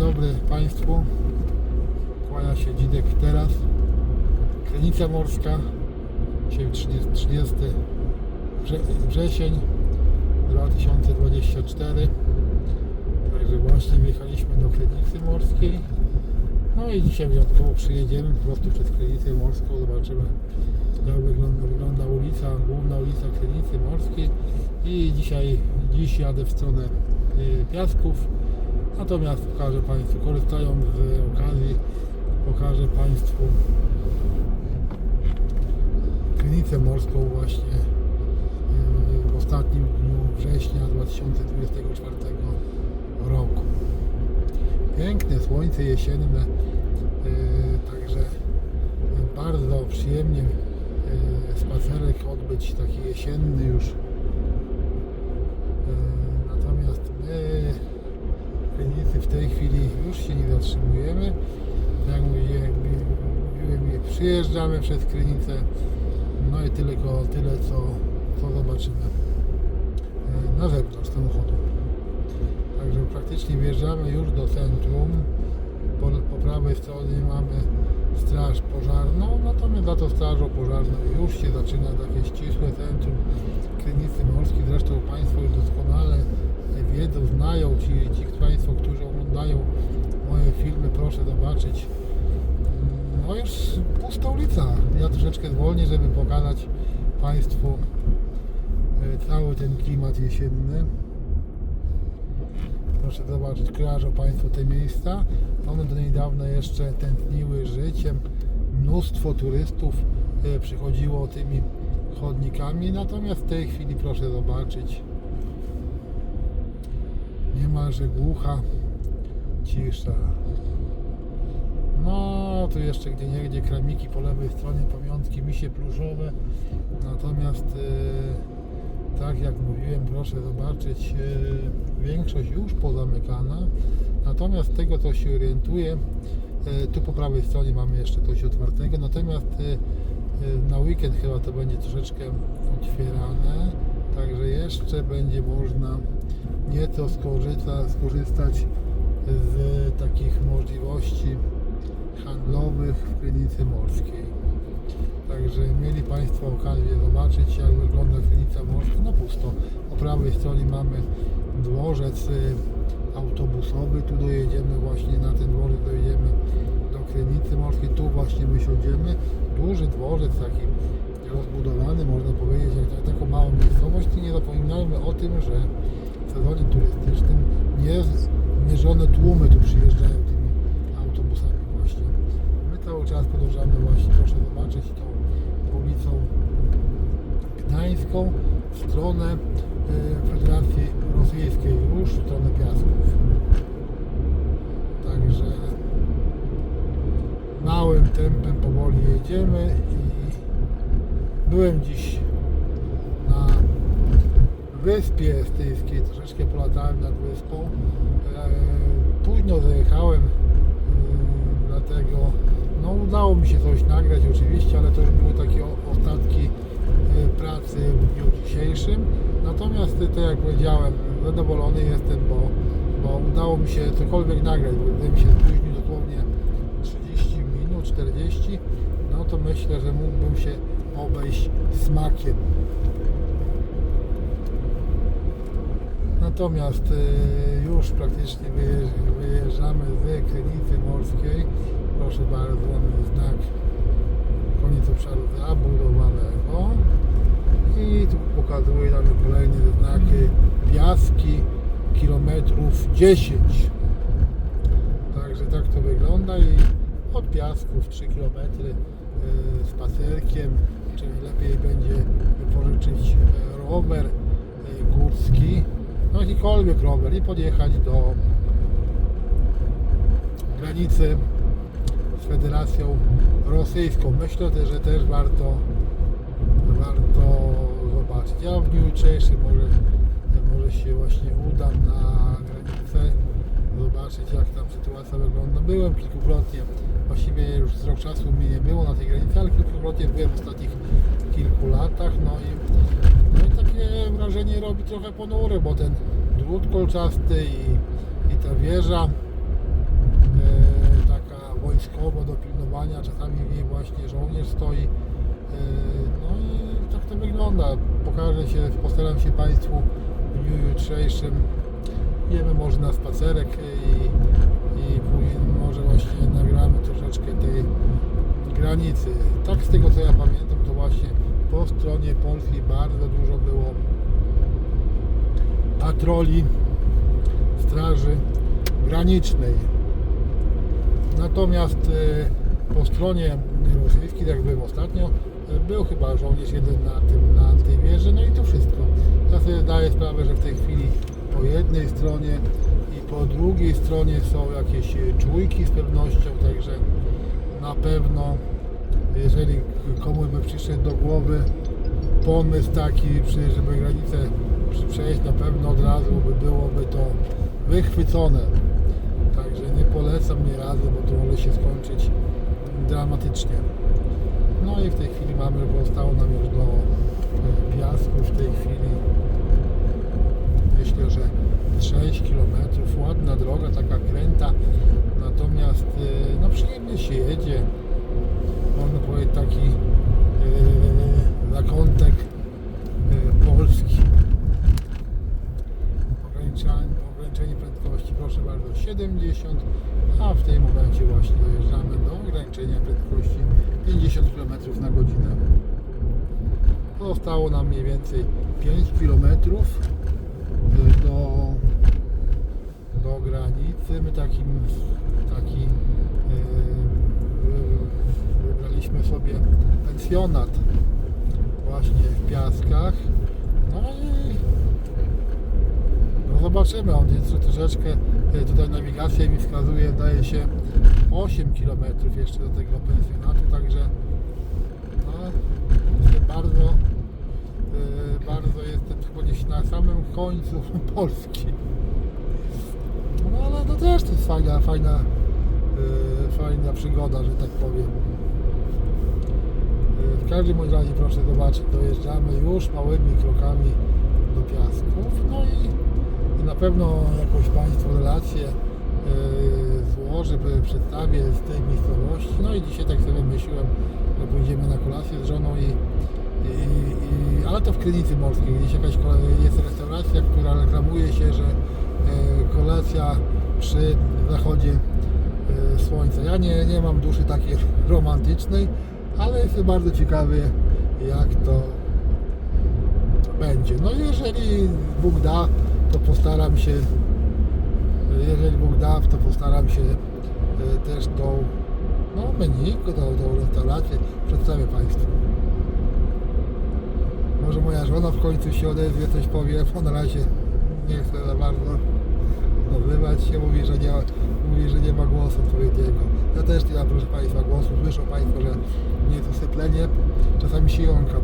dobry Państwu. Kłania się Dzidek teraz. Krynica Morska. Dzisiaj 30, 30 wrze- wrzesień 2024. Także właśnie wjechaliśmy do Krynicy Morskiej. No i dzisiaj wyjątkowo przyjedziemy po prostu przez Krynicę Morską. Zobaczymy jak wygląda, wygląda ulica, główna ulica Krynicy Morskiej. I dzisiaj, dziś jadę w stronę y, Piasków. Natomiast pokażę Państwu, korzystając z okazji, pokażę Państwu Krynicę Morską właśnie yy, w ostatnim dniu września 2024 roku. Piękne słońce jesienne, yy, także bardzo przyjemnie yy, spacerek odbyć, taki jesienny już. Yy, Natomiast my w tej chwili już się nie zatrzymujemy. Tak mówiłem, przyjeżdżamy przez Krynicę. No i tylko tyle, co, co zobaczymy e, na zewnątrz samochodu. Także praktycznie wjeżdżamy już do centrum. Po, po prawej stronie mamy straż pożarną, natomiast za to strażą pożarną już się zaczyna takie ścisłe centrum Krynicy Morskiej. Zresztą Państwo już doskonale wiedzą, znają ci, ci Państwo, którzy oglądają moje filmy, proszę zobaczyć. No już pusta ulica. Ja troszeczkę zwolnię, żeby pokazać Państwu e, cały ten klimat jesienny. Proszę zobaczyć, kojarzą Państwo te miejsca. One do niedawna jeszcze tętniły życiem. Mnóstwo turystów e, przychodziło tymi chodnikami, natomiast w tej chwili proszę zobaczyć niemalże głucha cisza. No, tu jeszcze gdzie niegdzie kramiki po lewej stronie, pamiątki misie pluszowe. Natomiast e, tak jak mówiłem, proszę zobaczyć, e, większość już pozamykana. Natomiast tego co się orientuję, e, tu po prawej stronie mamy jeszcze coś otwartego. Natomiast e, na weekend chyba to będzie troszeczkę otwierane. Także jeszcze będzie można nieco skorzysta, skorzystać z takich możliwości handlowych w Krynicy Morskiej. Także mieli Państwo okazję zobaczyć jak wygląda Krynica Morska. No pusto. Po prawej stronie mamy dworzec y, autobusowy. Tu dojedziemy właśnie na ten dworzec dojedziemy do Krynicy Morskiej. Tu właśnie wysiądziemy. Duży dworzec taki rozbudowany, można powiedzieć, jak taką małą miejscowość. I nie zapominajmy o tym, że sezonie turystycznym niezmierzone tłumy tu przyjeżdżają tymi autobusami właśnie. My cały czas podążamy właśnie, proszę zobaczyć, tą ulicą Gdańską w stronę y, Federacji Rosyjskiej, już w stronę Piasków. Także małym tempem powoli jedziemy i byłem dziś wyspie estyjskiej, troszeczkę polatałem nad wyspą. E, Późno zajechałem, e, dlatego no, udało mi się coś nagrać oczywiście, ale to już były takie ostatki e, pracy w dniu dzisiejszym. Natomiast e, tak jak powiedziałem, zadowolony jestem, bo, bo udało mi się cokolwiek nagrać, bo gdybym się spóźnił dosłownie 30 minut, 40, no to myślę, że mógłbym się obejść smakiem. Natomiast y, już praktycznie wyjeżdż- wyjeżdżamy z Krynicy Morskiej. Proszę bardzo, mamy znak koniec obszaru zabudowanego. I tu pokazuje nam kolejne znaki piaski kilometrów 10. Także tak to wygląda i od piasków 3 km spacerkiem, czy lepiej będzie wypożyczyć e, rower jakikolwiek rower i podjechać do granicy z Federacją Rosyjską. Myślę że też warto warto zobaczyć. Ja w dniu jutrzejszym może, może się właśnie udam na granicę, zobaczyć jak tam sytuacja wygląda. Byłem kilkukrotnie, właściwie już z rok czasu mnie nie było na tej granicy, ale kilkukrotnie byłem w ostatnich kilku latach, no i, no i takie wrażenie robi trochę ponury, bo ten drut kolczasty i, i ta wieża lądowania, czasami w niej właśnie żołnierz stoi. Yy, No i tak to wygląda. Pokażę się, postaram się Państwu w dniu jutrzejszym. Idziemy może na spacerek i, i może właśnie nagramy troszeczkę tej granicy. Tak z tego co ja pamiętam, to właśnie po stronie polskiej bardzo dużo było patroli straży granicznej. Natomiast e, po stronie rosyjskiej, tak jak byłem ostatnio, e, był chyba żołnierz jeden na, tym, na tej wieży, no i to wszystko. Ja sobie zdaję sprawę, że w tej chwili po jednej stronie i po drugiej stronie są jakieś czujki z pewnością, także na pewno jeżeli komuś by przyszedł do głowy pomysł taki, żeby granicę przy- przejść, na pewno od razu by byłoby to wychwycone. Także nie polecam nie razy, bo to może się skończyć dramatycznie. No i w tej chwili mamy, zostało nam już do e, piasku w tej chwili myślę, że 6 km, ładna droga, taka kręta, natomiast e, no przyjemnie się jedzie, można powiedzieć taki e, zakątek bardzo 70, a w tym momencie właśnie dojeżdżamy do ograniczenia prędkości 50 km na godzinę. Zostało nam mniej więcej 5 km do, do granicy. My takim, taki e, wy- wybraliśmy sobie pensjonat właśnie w Piaskach. No i no zobaczymy, on jest troszeczkę, tutaj nawigacja mi wskazuje, daje się 8 km jeszcze do tego pensjonatu, także no, bardzo, e, bardzo jestem gdzieś na samym końcu Polski. No ale to też to jest fajna, fajna, e, fajna przygoda, że tak powiem. E, W każdym bądź razie proszę zobaczyć, dojeżdżamy już małymi krokami do piasków. No i, i na pewno jakąś Państwu relację e, złożę, pe- przedstawię z tej miejscowości. No i dzisiaj tak sobie myślałem, że pójdziemy na kolację z żoną i, i, i ale to w Krynicy Morskiej, gdzieś jakaś jest restauracja, która reklamuje się, że e, kolacja przy zachodzie e, słońca. Ja nie, nie mam duszy takiej romantycznej, ale jestem bardzo ciekawy jak to będzie. No jeżeli Bóg da, to postaram się jeżeli Bóg da, to postaram się e, też tą no, menu, tą, tą restaurację przedstawię Państwu. Może moja żona w końcu się odezwie, coś powie, na razie nie chcę za bardzo odzywać się, mówi, że nie, mówi, że nie ma głosu odpowiedniego. Ja też nie mam, proszę Państwa, głosu. Słyszą Państwo, że nie jest osyplenie, czasami się jąkam.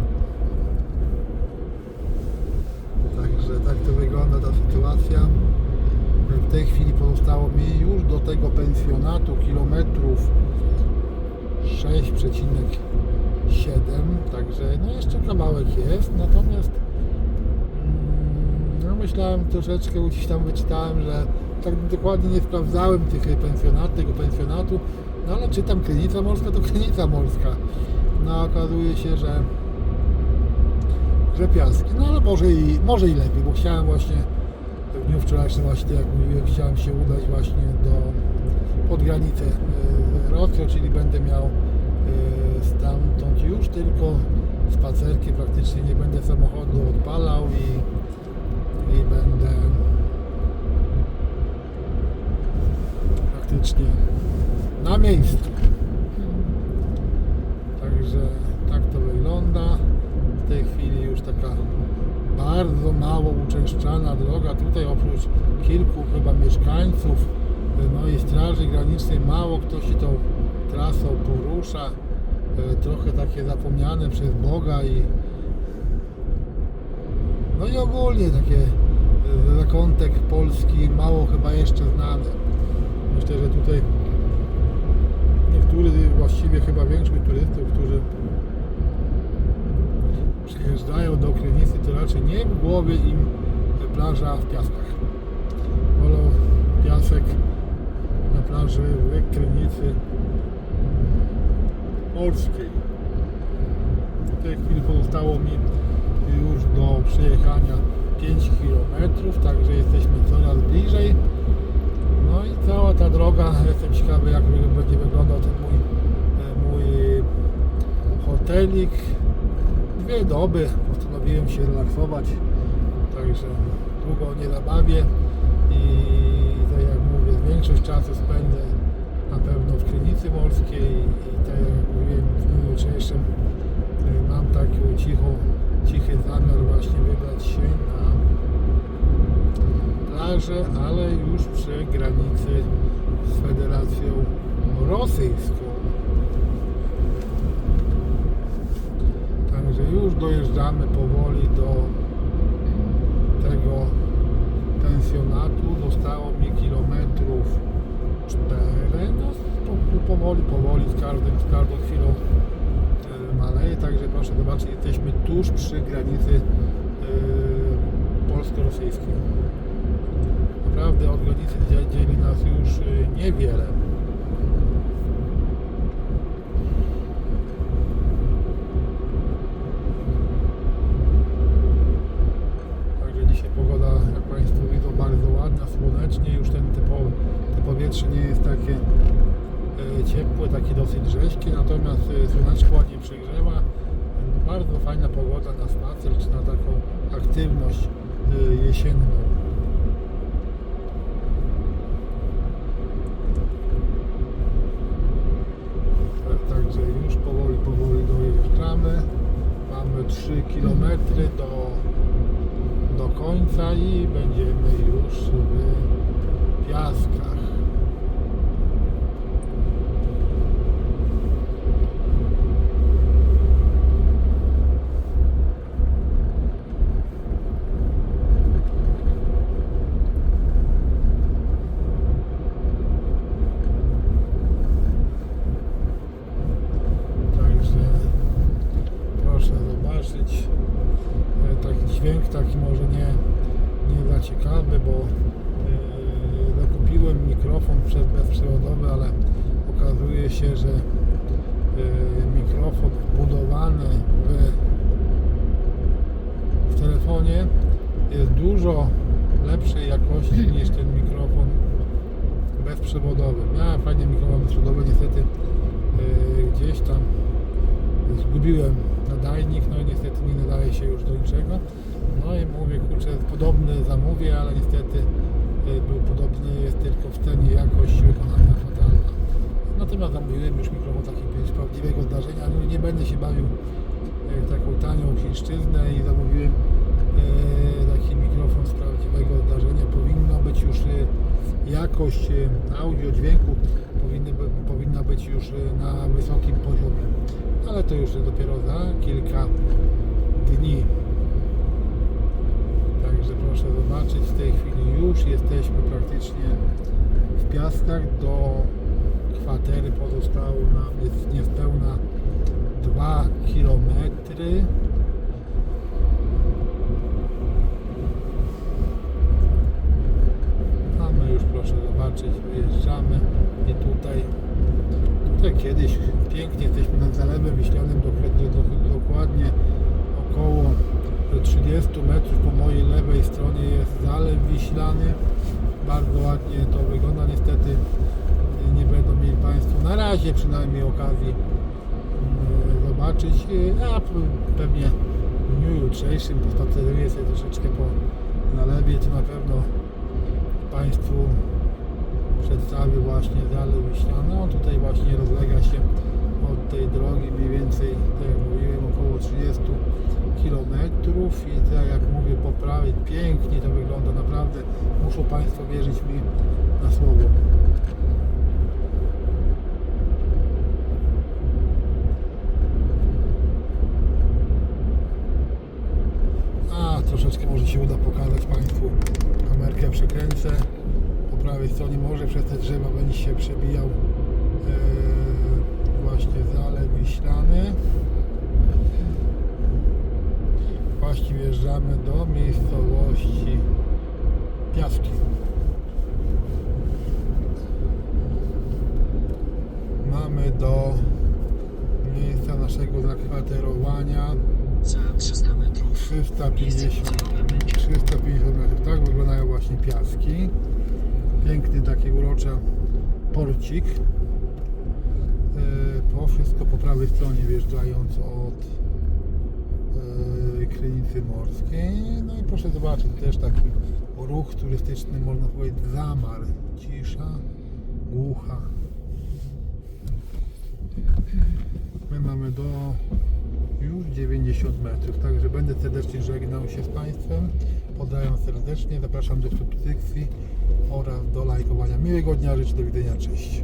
Także tak to wygląda ta sytuacja. W tej pozostało mi już do tego pensjonatu kilometrów 6,7 także no jeszcze kawałek jest natomiast mm, no myślałem troszeczkę gdzieś tam wyczytałem, że tak dokładnie nie sprawdzałem tych pensjonat, tego pensjonatu no ale czytam Krynica Morska to Krynica Morska. No okazuje się, że że piaski, no ale może i, może i lepiej, bo chciałem właśnie dniu wczorajszym właśnie, jak mówiłem, chciałem się udać właśnie do pod granicę e, Rosji, czyli będę miał e, stamtąd już tylko spacerki, praktycznie nie będę samochodu odpalał i, i będę praktycznie na miejscu. Także tak to wygląda. Bardzo mało uczęszczana droga. Tutaj oprócz kilku chyba mieszkańców, no i Straży Granicznej mało kto się tą trasą porusza. E, Trochę takie zapomniane przez Boga i no i ogólnie takie e, zakątek Polski mało chyba jeszcze znany. Myślę, że tutaj niektórzy, właściwie chyba większość turystów, którzy przyjeżdżają do Krynicy, to raczej nie w głowie im plaża w piaskach. Wolą piasek na plaży w Krynicy Morskiej. W tej chwili pozostało mi już do przejechania 5 km, także jesteśmy coraz bliżej. No i cała ta droga, jestem ciekawy jak będzie wyglądał ten mój, e, mój hotelik. Dwie doby postanowiłem się relaksować, także długo nie zabawię i tak jak mówię, większość czasu spędzę na pewno w Krynicy Morskiej i tak jak mówiłem w dniu jutrzejszym y, mam taki cicho, cichy zamiar właśnie wybrać się na plażę, ale już przy granicy z Federacją Rosyjską. Także już dojeżdżamy powoli do tego pensjonatu. Zostało mi kilometrów 4. No, powoli, powoli, z, każdym, z każdą chwilą e, maleje. Także proszę zobaczyć, jesteśmy tuż przy granicy e, polsko-rosyjskiej. Naprawdę od granicy dzie- dzieli nas już e, niewiele. Także dzisiaj pogoda, jak Państwo widzą, bardzo ładna, słonecznie, już ten typowy, to powietrze nie jest takie e, ciepłe, takie natomiast e, słoneczko ładnie przegrzewa. Bardzo fajna pogoda na spacer, czy na taką aktywność e, jesienną. Tak, Także już powoli, powoli dojeżdżamy. Mamy 3 km do, do końca i będziemy już w piaskach. Także proszę zobaczyć. E, Taki może nie, nie za ciekawy, bo e, zakupiłem mikrofon przed bezprzewodowy, ale okazuje się, że e, mikrofon wbudowany w, w telefonie jest dużo lepszej jakości niż ten mikrofon bezprzewodowy. Miałem fajny mikrofon bezprzewodowy, niestety e, gdzieś tam zgubiłem nadajnik, no i niestety nie nadaje się już do niczego. No i mówię, kurczę, podobny zamówię, ale niestety y, był podobny, jest tylko w cenie jakość wykonania fatalna. Natomiast zamówiłem już mikrofon taki z prawdziwego zdarzenia, no i nie będę się bawił y, taką tanią chińszczyznę i zamówiłem y, taki mikrofon z prawdziwego zdarzenia. Powinno być już jakość audio, dźwięku powinny, powinna być już na wysokim poziomie. To już dopiero za kilka dni. Także proszę zobaczyć, w tej chwili już jesteśmy praktycznie w piaskach. Do kwatery pozostało nam jest niespełna 2 kilometry. Zobaczyć, wyjeżdżamy i tutaj, tutaj kiedyś pięknie jesteśmy nad Zalewem Wiślanym, do, do, do, dokładnie około 30 metrów po mojej lewej stronie jest Zalew Wiślany. Bardzo ładnie to wygląda, niestety nie będą mieli Państwo na razie przynajmniej okazji mm, zobaczyć, a p- pewnie w dniu jutrzejszym pospaceruję sobie troszeczkę po zalewie, to na pewno Państwu przedstawię właśnie Zalew Wiślany. On tutaj właśnie rozlega się jak mówię, po prawej pięknie to wygląda, naprawdę muszą Państwo wierzyć mi na słowo. A troszeczkę może się uda pokazać Państwu kamerkę przekręcę po prawej stronie może przez te drzewa będzie się przebijał e, właśnie Zalew Wiślany właśnie wjeżdżamy do miejscowości Piaski mamy do tego zakwaterowania Za 300 metrów. 350, docelowe będzie 350 metrów. Tak wyglądają właśnie piaski. Piękny taki uroczy porcik. E, To wszystko po prawej stronie wjeżdżając od e, Krynicy Morskiej. No i proszę zobaczyć też taki ruch turystyczny, można powiedzieć zamar. Cisza, głucha. My mamy do już 90 metrów, także będę serdecznie żegnał się z Państwem. Pozdrawiam serdecznie, zapraszam do subskrypcji oraz do lajkowania. Miłego dnia, życzę do widzenia, cześć.